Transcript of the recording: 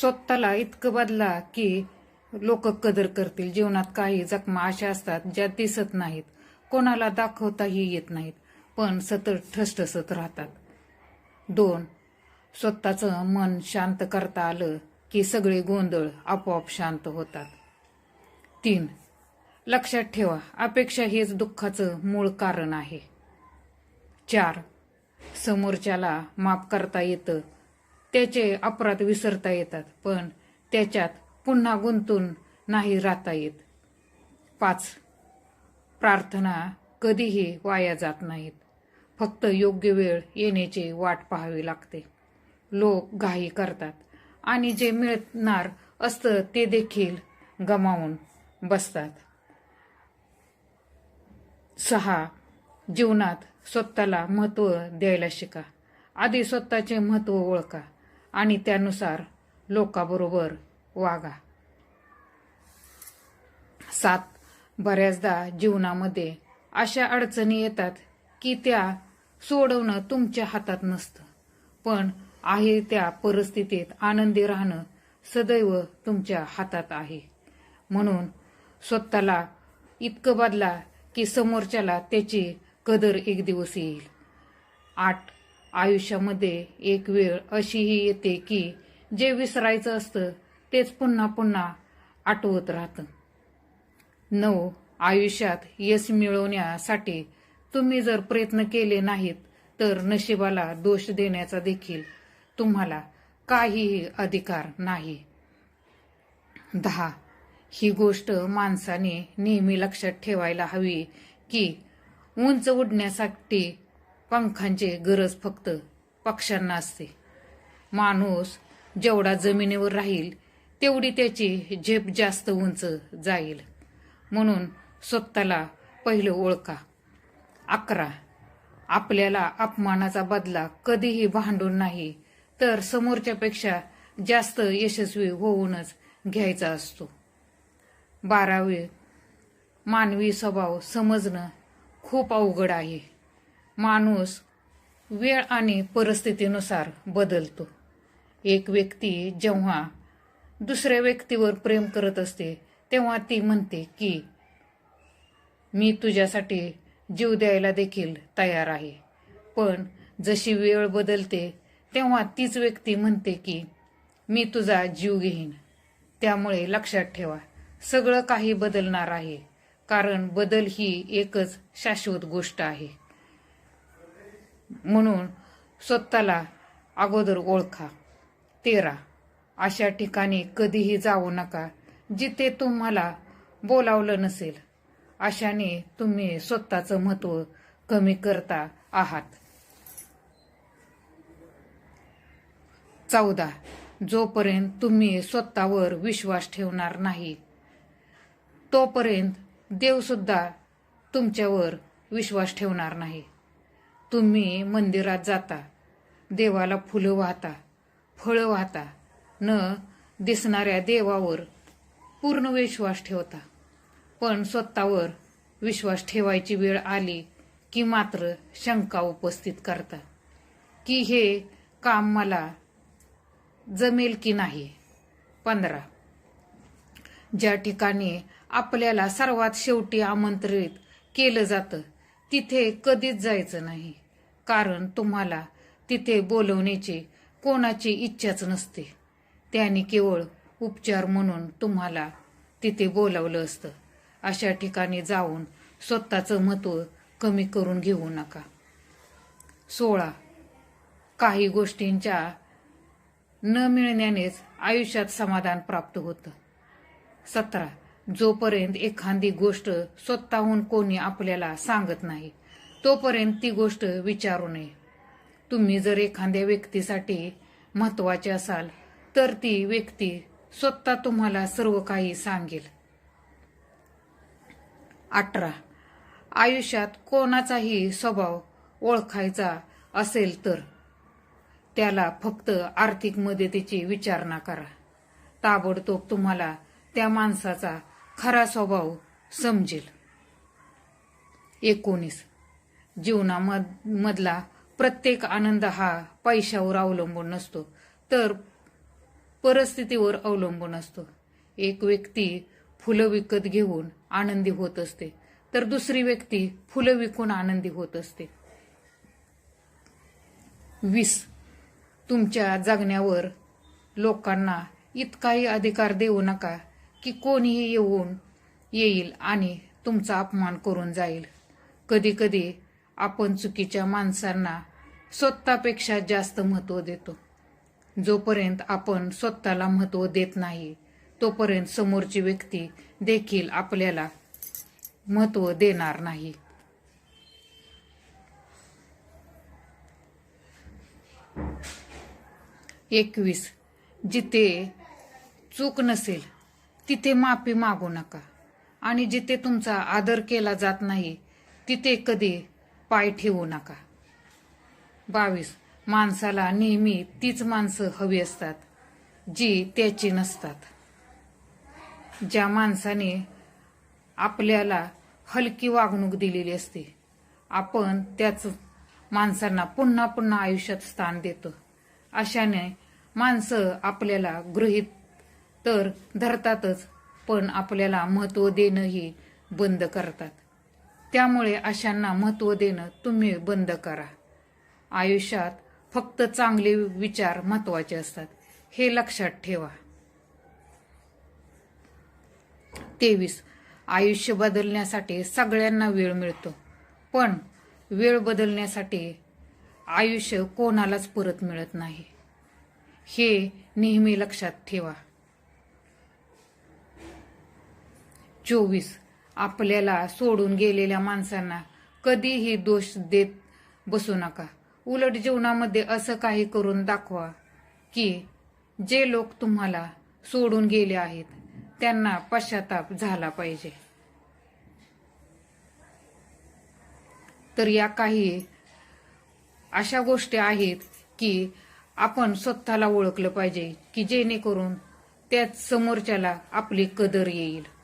स्वतःला इतकं बदला की लोक कदर करतील. जीवनात काही जखमा अशा असतात ज्या दिसत नाहीत. कोणाला दाखवताही येत नाहीत पण सतत ठसठसत राहतात. दोन स्वतःचं मन शांत करता आलं की सगळे गोंधळ आपोआप शांत होतात. तीन लक्षात ठेवा अपेक्षा हेच दुःखाचं मूळ कारण आहे. चार समोरच्याला माफ करता येतं त्याचे अपराध विसरता येतात पण त्याच्यात पुन्हा गुंतून नाही राहता येत. पाच प्रार्थना कधीही वाया जात नाहीत. फक्त योग्य वेळ येण्याची वाट पाहावी लागते. लोक घाई करतात आणि जे मिळणार असतं ते देखील गमावून बसतात. सहा जीवनात स्वतःला महत्त्व द्यायला शिका. आधी स्वतःचे महत्त्व ओळखा. आणि त्यानुसार लोकाबरोबर वागा. सात बऱ्याचदा जीवनामध्ये अशा अडचणी येतात की त्या सोडवणं तुमच्या हातात नसतं. पण आहे त्या परिस्थितीत आनंदी राहणं सदैव तुमच्या हातात आहे. म्हणून स्वतःला इतकं बदला की समोरच्याला त्याची कदर एक दिवस येईल. आठ आयुष्यामध्ये एक वेळ अशीही येते की जे विसरायचं असतं तेच पुन्हा पुन्हा आठवत राहतं. नऊ आयुष्यात यश मिळवण्यासाठी तुम्ही जर प्रयत्न केले नाहीत तर नशिबाला दोष देण्याचा देखील तुम्हाला काहीही अधिकार नाही. दहा ही गोष्ट माणसाने नेहमी लक्षात ठेवायला हवी की उंच उडण्यासाठी पंखांची गरज फक्त पक्ष्यांना असते. माणूस जेवढा जमिनीवर राहील तेवढी त्याची झेप जास्त उंच जाईल. म्हणून स्वतःला पहिलं ओळखा. अकरा. आपल्याला अपमानाचा बदला कधीही भांडून नाही तर समोरच्यापेक्षा जास्त यशस्वी होऊनच घ्यायचा असतो. बारावे. मानवी स्वभाव समजणं खूप अवघड आहे. माणूस वेळ आणि परिस्थितीनुसार बदलतो. एक व्यक्ती जेव्हा दुसऱ्या व्यक्तीवर प्रेम करत असते तेव्हा ती म्हणते की मी तुझ्यासाठी जीव द्यायला देखील तयार आहे. पण जशी वेळ बदलते तेव्हा तीच व्यक्ती म्हणते की मी तुझा जीव घेईन. त्यामुळे लक्षात ठेवा सगळं काही बदलणार आहे. कारण बदल ही एकच शाश्वत गोष्ट आहे. म्हणून स्वतःला अगोदर ओळखा तेरा. अशा ठिकाणी कधीही जाऊ नका जिथे तुम्हाला बोलावलं नसेल. अशाने तुम्ही स्वतःचं महत्त्व कमी करता आहात. चौदा. जोपर्यंत तुम्ही स्वतःवर विश्वास ठेवणार नाही तोपर्यंत देवसुद्धा तुमच्यावर विश्वास ठेवणार नाही. तुम्ही मंदिरात जाता. देवाला फुलं वाहता फळं वाहता. न दिसणाऱ्या देवावर पूर्ण विश्वास ठेवता. पण स्वतःवर विश्वास ठेवायची वेळ आली की मात्र शंका उपस्थित करता. की हे काम मला जमेल की नाही? पंधरा. ज्या ठिकाणी आपल्याला सर्वात शेवटी आमंत्रित केलं जातं तिथे कधीच जायचं नाही. कारण तुम्हाला तिथे बोलवण्याची कोणाची इच्छाच नसते. त्याने केवळ उपचार म्हणून तुम्हाला तिथे बोलावलं असतं. अशा ठिकाणी जाऊन स्वतःचं महत्त्व कमी करून घेऊ नका. सोळा. काही गोष्टींच्या न मिळण्यानेच आयुष्यात समाधान प्राप्त होतं. सतरा. जोपर्यंत एखादी गोष्ट स्वतःहून कोणी आपल्याला सांगत नाही तोपर्यंत ती गोष्ट विचारू नये. तुम्ही जर एखाद्या व्यक्तीसाठी महत्त्वाचे असाल तर ती व्यक्ती स्वतः तुम्हाला सर्व काही सांगेल. अठरा. आयुष्यात कोणाचाही स्वभाव ओळखायचा असेल तर त्याला फक्त आर्थिक मदतीची विचारणा करा. ताबडतोब तुम्हाला त्या माणसाचा खरा स्वभाव समजेल. एकोणीस. जीवनामधला प्रत्येक आनंद हा पैशावर अवलंबून नसतो तर परिस्थितीवर अवलंबून असतो. एक व्यक्ती फुलं विकत घेऊन आनंदी होत असते तर दुसरी व्यक्ती फुलं विकून आनंदी होत असते. वीस. तुमच्या जगण्यावर लोकांना इतकाही अधिकार देऊ नका की कोणीही येऊन येईल आणि तुमचा अपमान करून जाईल. कधी कधी आपण चुकीच्या माणसांना स्वतःपेक्षा जास्त महत्त्व देतो. जोपर्यंत आपण स्वतःला महत्त्व देत नाही तोपर्यंत समोरची व्यक्ती देखील आपल्याला महत्त्व देणार नाही. एकवीस. जिथे चूक नसेल तिथे माफी मागू नका. आणि जिथे तुमचा आदर केला जात नाही तिथे कधी पाय ठेवू नका. बावीस. माणसाला नेहमी तीच माणसं हवी असतात जी त्याची नसतात. ज्या माणसाने आपल्याला हलकी वागणूक दिलेली असते आपण त्याच माणसांना पुन्हा पुन्हा आयुष्यात स्थान देतो. अशाने माणसं आपल्याला गृहीत तर धरतातच पण आपल्याला महत्त्व देणंही बंद करतात. त्यामुळे अशांना महत्त्व देणं तुम्ही बंद करा. आयुष्यात फक्त चांगले विचार महत्त्वाचे असतात हे लक्षात ठेवा. तेवीस. आयुष्य बदलण्यासाठी सगळ्यांना वेळ मिळतो पण वेळ बदलण्यासाठी आयुष्य कोणालाच परत मिळत नाही. हे नेहमी लक्षात ठेवा. चोवीस आपल्याला सोडून गेलेल्या माणसांना कधीही दोष देत बसू नका. उलट जीवनामध्ये असं काही करून दाखवा की जे लोक तुम्हाला सोडून गेले आहेत त्यांना पश्चाताप झाला पाहिजे. तर या काही अशा गोष्टी आहेत की आपण स्वतःला ओळखलं पाहिजे की जेणेकरून त्याच समोरच्याला आपली कदर येईल.